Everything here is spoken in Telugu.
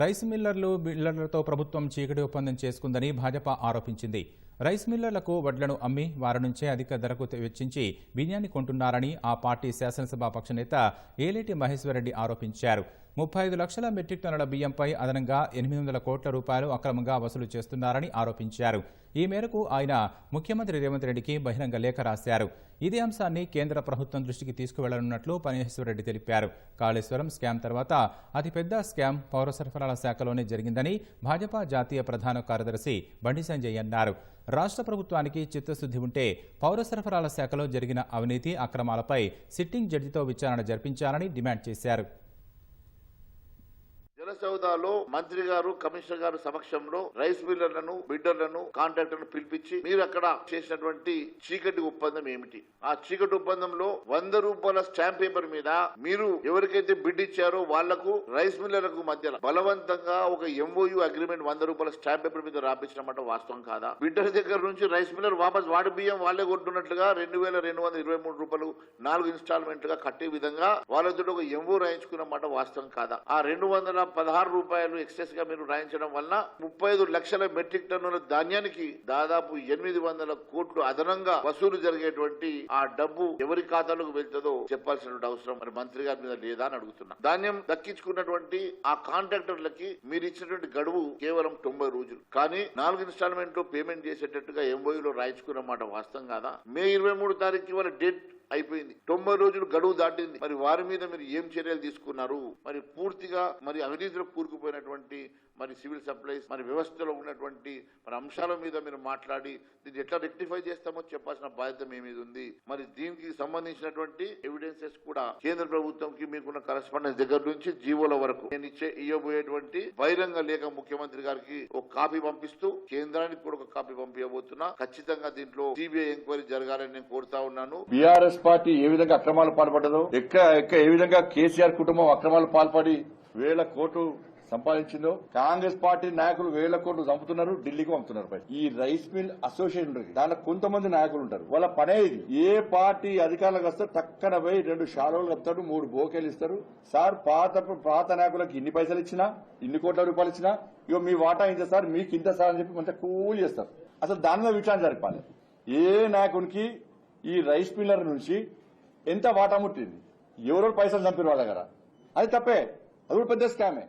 రైస్ మిల్లర్లు బిల్లర్లతో ప్రభుత్వం చీకటి ఒప్పందం చేసుకుందని భాజపా ఆరోపించింది. రైస్ మిల్లర్లకు వడ్లను అమ్మి వారి నుంచే అధిక ధరకు వెచ్చించి బియ్యాన్ని కొంటున్నారని ఆ పార్టీ శాసనసభాపక్ష నేత ఏలేటి మహేశ్వరరెడ్డి ఆరోపించారు. ముప్పై ఐదు లక్షల మెట్రిక్ టన్నుల బియ్యంపై అదనంగా ఎనిమిది వందల కోట్ల రూపాయలు అక్రమంగా వసూలు చేస్తున్నారని ఆరోపించారు. ఈ మేరకు ఆయన ముఖ్యమంత్రి రేవంత్ రెడ్డికి బహిరంగ లేఖ రాశారు. ఇదే అంశాన్ని కేంద్ర ప్రభుత్వం దృష్టికి తీసుకువెళ్ళనున్నట్లు పరమేశ్వరరెడ్డి తెలిపారు. కాళేశ్వరం స్కామ్ తర్వాత అతిపెద్ద స్కామ్ పౌర సరఫరాల శాఖలోనే జరిగిందని భాజపా జాతీయ ప్రధాన కార్యదర్శి బండి సంజయ్ అన్నారు. రాష్ట్ర ప్రభుత్వానికి చిత్తశుద్ధి ఉంటే పౌర సరఫరాల శాఖలో జరిగిన అవినీతి అక్రమాలపై సిట్టింగ్ జడ్జితో విచారణ జరిపించాలని డిమాండ్ చేశారు. సౌదాలో మంత్రి గారు కమిషనర్ గారు సమక్షంలో రైస్ మిల్లర్లను బిడ్డర్లను కాంట్రాక్టర్లను పిలిపించి మీరు అక్కడ చేసినటువంటి చీకటి ఒప్పందం ఏమిటి? ఆ చీకటి ఒప్పందంలో వంద రూపాయల స్టాంప్ పేపర్ మీద మీరు ఎవరికైతే బిడ్ ఇచ్చారో వాళ్ళకు రైస్ మిల్లర్లకు మధ్య బలవంతంగా ఒక ఎంఓయు అగ్రిమెంట్ వంద రూపాయల స్టాంప్ పేపర్ మీద రాపించడం వాస్తవం కాదా? బిడ్డర్ దగ్గర నుంచి రైస్ మిల్లర్ వాపస్ వాడి బియ్యం వాళ్ళే కొట్టున్నట్లుగా రెండు వేల రెండు వందల ఇరవై మూడు రూపాయలు నాలుగు ఇన్స్టాల్మెంట్గా కట్టే విధంగా వాళ్ళతో ఒక ఎంఓ రాయించుకున్నమాట వాస్తవం కాదా? ఆ రెండు వందల పదహారు రూపాయలు ఎక్సెస్గా మీరు రాయించడం వల్ల ముప్పై ఐదు లక్షల మెట్రిక్ టన్నుల ధాన్యానికి దాదాపు ఎనిమిది వందల కోట్లు అదనంగా వసూలు జరిగేటువంటి ఆ డబ్బు ఎవరి ఖాతాలకు వెళ్తుందో చెప్పాల్సిన అవసరం మరి మంత్రి గారి మీద లేదా అని అడుగుతున్నా. ధాన్యం దక్కించుకున్నటువంటి ఆ కాంట్రాక్టర్లకి మీరు ఇచ్చినటువంటి గడువు కేవలం తొంభై రోజులు. కానీ నాలుగు ఇన్స్టాల్మెంట్లో పేమెంట్ చేసేటట్టుగా ఎంఓయూలో రాయించుకున్న మాట వాస్తవం కాదా? మే ఇరవై మూడు తారీఖు వాళ్ళ డేట్ అయిపోయింది. తొంభై రోజులు గడువు దాటింది. మరి వారి మీద మీరు ఏం చర్యలు తీసుకున్నారు? మరి పూర్తిగా మరి అవినీతిలో కూరుకుపోయినటువంటి మరి సివిల్ సప్లైస్ మరి వ్యవస్థలో ఉన్నటువంటి మరి అంశాల మీద మీరు మాట్లాడి దీన్ని ఎట్లా రెక్టిఫై చేస్తామో చెప్పాల్సిన బాధ్యత మీ మీద ఉంది. మరి దీనికి సంబంధించినటువంటి ఎవిడెన్సెస్ కూడా కేంద్ర ప్రభుత్వంకి మీకున్న కరస్పాండెన్స్ దగ్గర నుంచి జీవోల వరకు నేను ఇచ్చే ఇవ్వబోయేటువంటి బహిరంగ లేఖ ముఖ్యమంత్రి గారికి ఒక కాపీ పంపిస్తూ కేంద్రానికి కూడా ఒక కాపీ పంపించబోతున్నా ఖచ్చితంగా దీంట్లో సిబిఐ ఎంక్వైరీ జరగాలని నేను కోరుతా ఉన్నాను. బీఆర్ఎస్ పార్టీ ఏ విధంగా అక్రమాలు పాల్పడ్డదో ఎక్క ఎక్క ఏ విధంగా కేసీఆర్ కుటుంబం అక్రమాలు పాల్పడి వేల కోట్లు సంపాదించిందో కాంగ్రెస్ పార్టీ నాయకులు వేల కోట్లు చంపుతున్నారు ఢిల్లీకి పంపుతున్నారు ఈ రైస్ మిల్ అసోసియేషన్ ఉంటుంది. దాంట్లో కొంతమంది నాయకులు ఉంటారు. వాళ్ళ పనే ఇది. ఏ పార్టీ అధికారులకు వస్తే టక్కన పోయి రెండు షాలోలు కప్తాడు మూడు బోకేలు ఇస్తారు. సార్ పాత పాత నాయకులకు ఇన్ని పైసలు ఇచ్చినా ఇన్ని కోట్ల రూపాయలు ఇచ్చినా ఇగో మీ వాటా ఇంత సార్ మీకు ఇంత సార్ అని చెప్పి మంచిగా కూల్ చేస్తారు. అసలు దాని మీద విచారణ జరపాలి ఏ నాయకునికి ఈ రైస్ మిల్లర్ నుంచి ఎంత వాటా ముట్టింది? ఎవరో పైసలు చంపిన వాళ్ళ దగ్గర. అది తప్పే. అది కూడా పెద్ద స్కామే.